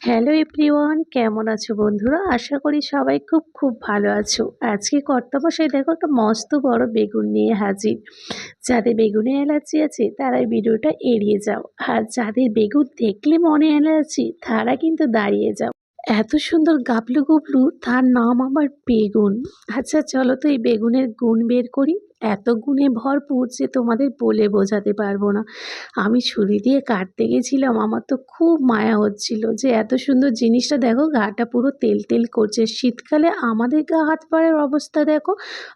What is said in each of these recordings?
Hello everyone, কেমন আছো বন্ধুরা? আশা করি সবাই খুব খুব ভালো আছো। আজকে কর্তামশাই দেখো একটা মস্ত বড় বেগুন নিয়ে হাজির। যাদের বেগুনে অ্যালার্জি আছে তারা ভিডিওটা এড়িয়ে যাও। আর যাদের বেগুন দেখলে মনে অ্যালার্জি, তারা কিন্তু দাঁড়িয়ে যাও। এত সুন্দর গাবলু গুবলু তার নাম আমার বেগুন। আচ্ছা চলো তো এই বেগুনের গুণ বের করি। এত গুণে ভরপুর যে তোমাদের বলে বোঝাতে পারব না। আমি ছুরি দিয়ে কাটতে গেছিলাম, আমার তো খুব মায়া হচ্ছিল যে এত সুন্দর জিনিসটা দেখো, গাটা পুরো তেল তেল করছে। শীতকালে আমাদের গা হাত পায়ের অবস্থা দেখো,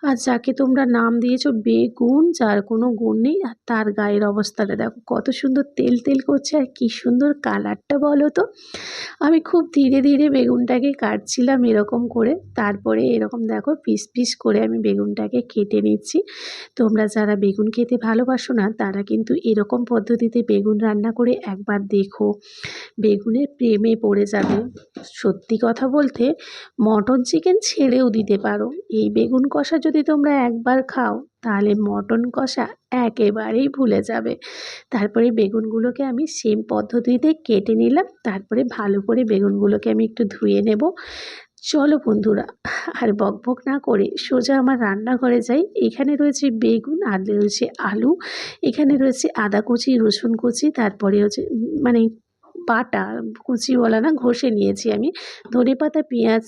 আর যাকে তোমরা নাম দিয়েছ বেগুন, যার কোনো গুণ নেই, আর তার গায়ের অবস্থাটা দেখো, কত সুন্দর তেল তেল করছে, আর কি সুন্দর কালারটা বলো তো। আমি খুব ধীরে ধীরে বেগুনটাকে কাটছিলাম এরকম করে, তারপরে এরকম দেখো, পিস পিস করে আমি বেগুনটাকে কেটে নিচ্ছি। তোমরা যারা বেগুন খেতে ভালোবাসো না, তারা কিন্তু এরকম পদ্ধতিতে বেগুন রান্না করে একবার দেখো। বেগুনের প্রেমে পড়ে যাবে। সত্যি কথা বলতে, মটন চিকেন ছেড়েও দিতে পারো। এই বেগুন কষা যদি তোমরা একবার খাও, তাহলে মটন কষা একেবারেই ভুলে যাবে। তারপরে বেগুনগুলোকে আমি সেম পদ্ধতিতে কেটে নিলাম। তারপরে ভালো করে বেগুনগুলোকে আমি একটু ধুয়ে নেব। চলো বন্ধুরা, আর বকবক না করে সোজা আমার রান্নাঘরে যাই। এখানে রয়েছে বেগুন, আর রয়েছে আলু, এখানে রয়েছে আদা কুচি, রসুন কুচি, তারপরে হচ্ছে মানে বাটা কুচি বলা না ঘষে নিয়েছি আমি। ধনে পাতা, পেঁয়াজ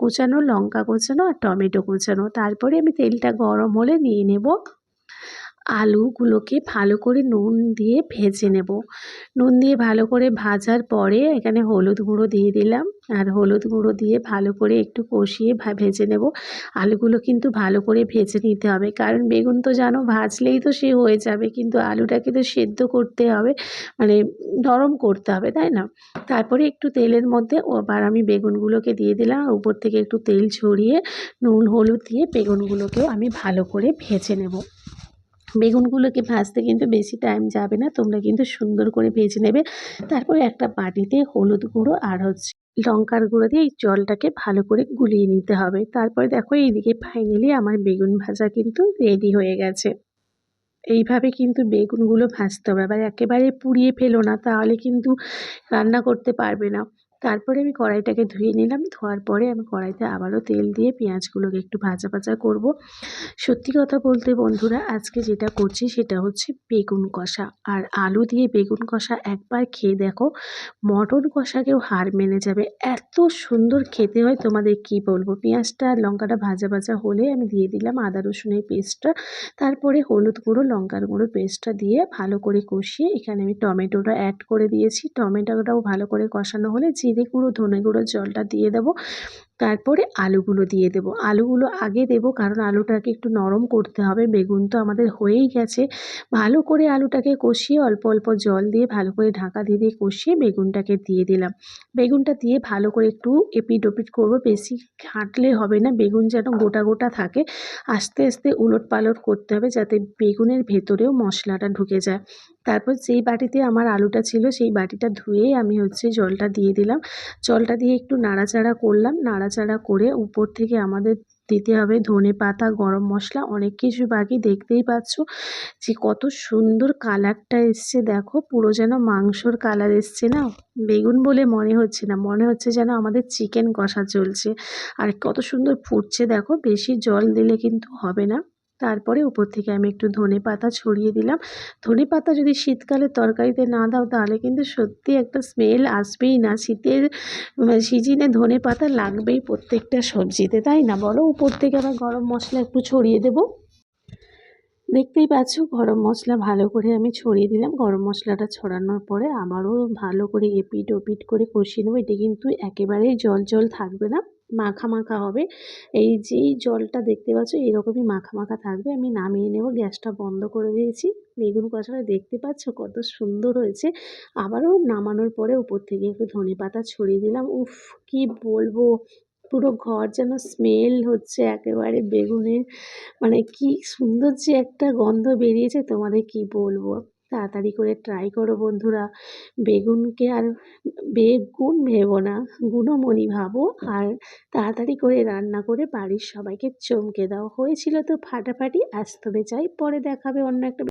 কুচানো, লঙ্কা কুচানো, আর টমেটো কুচানো। তারপরে আমি তেলটা গরম হলে নিয়ে নেব। আলুগুলোকে ভালো করে নুন দিয়ে ভেজে নেব। নুন দিয়ে ভালো করে ভাজার পরে এখানে হলুদ গুঁড়ো দিয়ে দিলাম। আর হলুদ গুঁড়ো দিয়ে ভালো করে একটু কষিয়ে ভেজে নেব। আলুগুলো কিন্তু ভালো করে ভেজে নিতে হবে। কারণ বেগুন তো জানো, ভাজলেই তো সে হয়ে যাবে। কিন্তু আলুটাকে তো সেদ্ধ করতে হবে মানে নরম করতে হবে, তাই না? তারপরে একটু তেলের মধ্যে আবার আমি বেগুনগুলোকে দিয়ে দিলাম। উপর থেকে একটু তেল ছড়িয়ে নুন, হলুদ দিয়ে বেগুনগুলোকেও আমি ভালো করে ভেজে নেব। বেগুনগুলোকে ভাজতে কিন্তু বেশি টাইম যাবে না, তোমরা কিন্তু সুন্দর করে ভেজে নেবে। তারপরে একটা বাটিতে হলুদ গুঁড়ো আর হচ্ছে লঙ্কার গুঁড়ো দিয়ে এই জলটাকে ভালো করে গুলিয়ে নিতে হবে। তারপরে দেখো এইদিকে ফাইনালি আমার বেগুন ভাজা কিন্তু রেডি হয়ে গেছে। এইভাবে কিন্তু বেগুনগুলো ভাজতে হবে আবার একেবারে পুড়িয়ে ফেলো না, তাহলে কিন্তু রান্না করতে পারবে না। তারপরে আমি কড়াইটাকে ধুয়ে নিলাম, ধোয়ার পরে আমি কড়াইতে আবারও তেল দিয়ে পেঁয়াজগুলোকে একটু ভাজা ভাজা করব। সত্যি কথা বলতে বন্ধুরা, আজকে যেটা করছি সেটা হচ্ছে বেগুন কষা। আর আলু দিয়ে বেগুন কষা একবার খেয়ে দেখো, মটন কষাকেও হার মেনে যাবে। এত সুন্দর খেতে হয়, তোমাদের কি বলব? পেঁয়াজটা আর লঙ্কাটা ভাজা ভাজা হলে আমি দিয়ে দিলাম আদা রসুনের পেস্টটা। তারপরে হলুদ গুঁড়ো, লঙ্কার গুঁড়ো পেস্টটা দিয়ে ভালো করে কষিয়ে এখানে আমি টমেটোটা অ্যাড করে দিয়েছি। টমেটোটাও ভালো করে কষানো হলে জিরে গুঁড়ো ধনে গুঁড়ো জলটা দিয়ে দেবো। তারপরে আলুগুলো দিয়ে দেবো। আলুগুলো আগে দেবো কারণ আলুটাকে একটু নরম করতে হবে। বেগুন তো আমাদের হয়েই গেছে। ভালো করে আলুটাকে কষিয়ে অল্প অল্প জল দিয়ে ভালো করে ঢাকা দিয়ে দিয়ে কষিয়ে বেগুনটাকে দিয়ে দিলাম। বেগুনটা দিয়ে ভালো করে একটু এপিট ওপিট করব। বেশি ঘাঁটলে হবে না। বেগুন যেন গোটা গোটা থাকে। আস্তে আস্তে উলট পালট করতে হবে যাতে বেগুনের ভেতরেও মশলাটা ঢুকে যায়। তারপর যেই বাটিতে আমার আলুটা ছিল সেই বাটিটা ধুয়ে আমি হচ্ছে জলটা দিয়ে দিলাম। জলটা দিয়ে একটু নাড়াচাড়া করলাম। নাড়াচাড়া করে উপর থেকে আমাদের দিতে হবে ধনে পাতা, গরম মশলা, অনেক কিছু বাকি। দেখতেই পাচ্ছ যে কত সুন্দর কালারটা এসছে। দেখো, পুরো যেন মাংসর কালার এসছে না? বেগুন বলে মনে হচ্ছে না। মনে হচ্ছে যেন আমাদের চিকেন কষা চলছে। আর কত সুন্দর ফুটছে। দেখো, বেশি জল দিলে কিন্তু হবে না। তারপরে উপর থেকে আমি একটু ধনে পাতা ছড়িয়ে দিলাম। ধনে পাতা যদি শীতকালে তরকারিতে না দাও, তাহলে কিন্তু সত্যি একটা স্মেল আসবেই না। শীতের সিজিনে ধনে পাতা লাগবেই প্রত্যেকটা সবজিতে, তাই না? বলো, উপর থেকে আবার গরম মশলা একটু ছড়িয়ে দেবো। দেখতেই পাচ্ছ, গরম মশলা ভালো করে আমি ছড়িয়ে দিলাম। গরম মশলাটা ছড়ানোর পরে আবারও ভালো করে এপিট ওপিট করে কষিয়ে নেব। এটা কিন্তু একেবারেই জল জল থাকবে না। মাখা মাখা হবে। এই যেই জলটা দেখতে পাচ্ছ, এরকমই মাখা মাখা থাকবে। আমি নামিয়ে নেব, গ্যাসটা বন্ধ করে দিয়েছি। বেগুন কষাটা দেখতে পাচ্ছ, কত সুন্দর হয়েছে। আবারও নামানোর পরে উপর থেকে একটু ধনে পাতা ছড়িয়ে দিলাম। উফ, কি বলব! পুরো ঘর যেন স্মেল হচ্ছে একেবারে বেগুনের। মানে কি সুন্দর যে একটা গন্ধ বেরিয়েছে, তোমাদের কি বলব? তাড়াতাড়ি করে ট্রাই করো বন্ধুরা। বেগুনকে আর বেগুন ভেবো না, গুণমণি ভাবো। আর তাড়াতাড়ি করে রান্না করে বাড়ির সবাইকে চমকে দাও। হয়েছিল তো ফাটাফাটি আসতে চাই পরে দেখাবে অন্য একটা